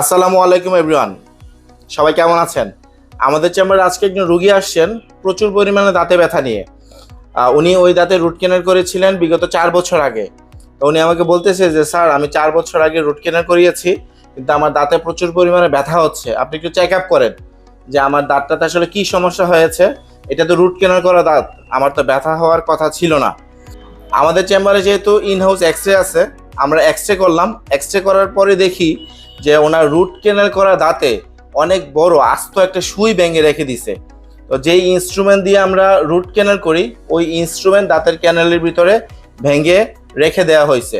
আসসালামু আলাইকুম এভরিওয়ান সবাই কেমন আছেন? আমাদের চেম্বারে আজকে একজন রুগী আসছেন, প্রচুর পরিমাণে দাঁতে ব্যথা নিয়ে। উনি ওই দাঁতে রুট কেনার করেছিলেন বিগত চার বছর আগে। উনি আমাকে বলতেছে যে, স্যার, আমি চার বছর আগে রুট কেনার করিয়েছি, কিন্তু আমার দাঁতে প্রচুর পরিমাণে ব্যথা হচ্ছে। আপনি একটু চেক আপ করেন যে আমার দাঁতটাতে আসলে কি সমস্যা হয়েছে। এটা তো রুট কেনার করা দাঁত, আমার তো ব্যথা হওয়ার কথা ছিল না। আমাদের চেম্বারে যেহেতু ইন হাউস এক্স রে আছে, আমরা এক্স রে করলাম। এক্স রে করার পরে দেখি যে ওনার রুট কেনাল করা দাঁতে অনেক বড় আস্ত একটা সুই ভেঙে রেখে দিছে। তো যেই ইনস্ট্রুমেন্ট দিয়ে আমরা রুট ক্যানেল করি, ওই ইনস্ট্রুমেন্ট দাঁতের ক্যানেলের ভিতরে ভেঙে রেখে দেওয়া হয়েছে।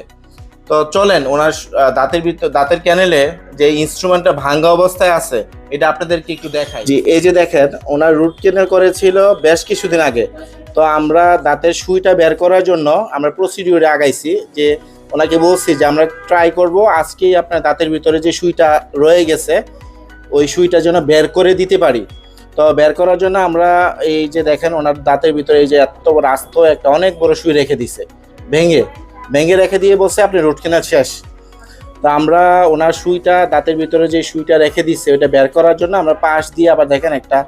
তো চলেন, ওনার দাঁতের ভিতর, দাঁতের ক্যানেলে যে ইনস্ট্রুমেন্টটা ভাঙ্গা অবস্থায় আছে, এটা আপনাদেরকে একটু দেখাই। জি, এই যে দেখেন, ওনার রুট ক্যানেল করেছিল বেশ কিছুদিন আগে। তো আমরা দাঁতের সুইটা বের করার জন্য আমরা প্রসিডিউরে আগাইছি যে ওনাকে বলছি যে, আমরা ট্রাই করব। আজকেই আপনার দাঁতের ভিতরে যে সুইটা রয়ে গেছে, ওই সুইটা যেন বের করে দিতে পারি। তো বের করার জন্য আমরা এই যে দেখেন, ওনার দাঁতের ভিতরে এই যে এত আস্ত একটা অনেক বড় সুই রেখে দিছে, ভেঙে। ভেঙে রেখে দিয়ে বলছে, আপনি রুট কেনার শেষ তো আমরা ওনার সুইটা, দাঁতের ভিতরে যে সুইটা রেখে দিচ্ছে ওইটা বের করার জন্য আমরা পাশ দিয়ে আবার দেখেন একটা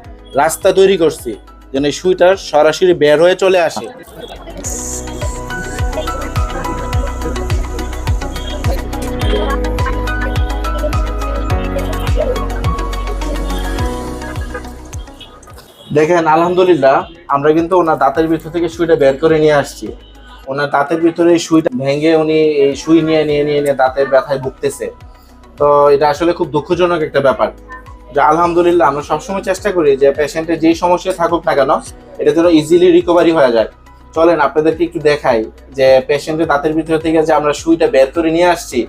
রাস্তা তৈরি করছি, যেন এই সুইটা সরাসরি বের হয়ে চলে আসে। দেখেন, আলহামদুলিল্লাহ, আমরা কিন্তু ওনার দাঁতের ভিতর থেকে সুইটা বের করে নিয়ে আসছি। ওনার দাঁতের ভিতরে সুইটা ভেঙে উনি এই সুই নিয়ে নিয়ে নিয়ে নিয়ে দাঁতের ব্যথায় ভুগতেছে। তো এটা আসলে খুব দুঃখজনক একটা ব্যাপার। যে আলহামদুলিল্লাহ, আমরা সবসময় চেষ্টা করি যে পেশেন্টের যেই সমস্যা থাকুক না কেন, এটা যেন ইজিলি রিকভারি হয়ে যায়। চলেন, আপনাদেরকে একটু দেখাই যে পেশেন্টের দাঁতের ভিতর থেকে যে আমরা সুইটা বের করে নিয়ে আসছি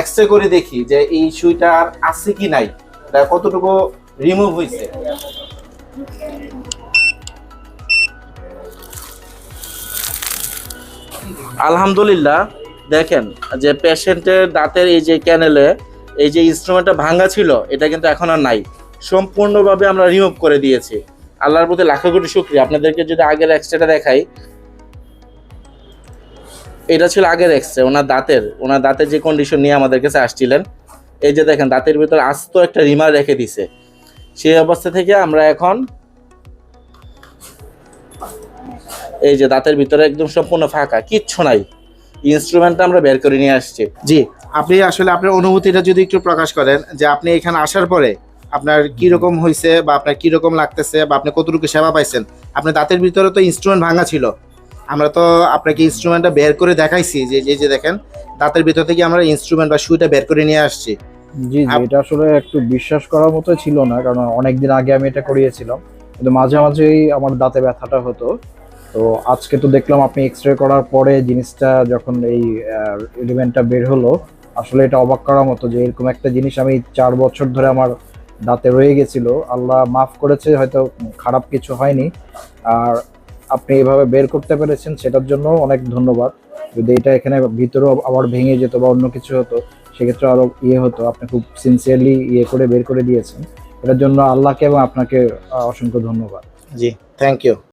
এক্স করে দেখি যে এই সুইটা আর আছে কি নাই কতটুকু রিমুভ হয়েছে। আলহামদুলিল্লাহ, দেখেন যে পেশেন্টের দাঁতের এই যে ক্যানেলে এই যে ইনস্ট্রুমেন্টটা ভাঙা ছিল, এটা কিন্তু এখন আর নাই। সম্পূর্ণভাবে আমরা রিমুভ করে দিয়েছি। আল্লাহর প্রতি লাখো কোটি শুক্রিয়া। আপনাদেরকে যদি আগের এক্সরেটা দেখাই, এটা ছিল আগের এক্সরে ওনার দাঁতের ওনার দাঁতের যে কন্ডিশন নিয়ে আমাদের কাছে আসছিলেন, এই যে দেখেন, দাঁতের ভিতরে আস্ত একটা রিমার রেখে দিছে। সেই অবস্থা থেকে আমরা এখন এই যে দাঁতের ভিতরে একদম সম্পূর্ণ ফাঁকা, কিচ্ছু নাই। ইনস্ট্রুমেন্টটা আমরা বের করে নিয়ে আসছি। জি, আপনি আসলে আপনার অনুভূতিটা যদি একটু প্রকাশ করেন যে আপনি এখানে আসার পরে আপনার কি রকম হয়েছে বা আপনার কি রকম লাগতেছে বা আপনি কতটুকু সেবা পাইছেন, আপনার দাঁতের ভিতরে তো ইনস্ট্রুমেন্ট ভাঙা ছিল। আমরা তো আপনাকে ইনস্ট্রুমেন্টটা বের করে দেখাইছি, যে যে দেখেন, দাঁতের ভিতর থেকে আমরা ইনস্ট্রুমেন্ট বা সুইটা বের করে নিয়ে আসছি। জি জি এটা আসলে একটু বিশ্বাস করার মতো ছিল না কারণ অনেকদিন আগে আমি এটা করিয়েছিলাম। কিন্তু মাঝে মাঝেই আমার দাঁতে ব্যথাটা হতো। তো আজকে তো দেখলাম আপনি এক্স রে করার পরে জিনিসটা যখন এই এলিমেন্টটা বের হলো আসলে এটা অবাক করার মতো যে এরকম একটা জিনিস আমি চার বছর ধরে আমার দাঁতে রয়ে গেছিল। আল্লাহ মাফ করেছে হয়তো খারাপ কিছু হয়নি। আর আপনি এভাবে বের করতে পেরেছেন সেটার জন্য অনেক ধন্যবাদ। যদি এটা এখানে ভিতরেও আবার ভেঙে যেত বা অন্য কিছু হতো সেক্ষেত্রে আরও ইয়ে হতো, আপনি খুব সিনসিয়ারলি ইয়ে করে বের করে দিয়েছেন। এটার জন্য আল্লাহকে এবং আপনাকে অসংখ্য ধন্যবাদ। জি থ্যাংক ইউ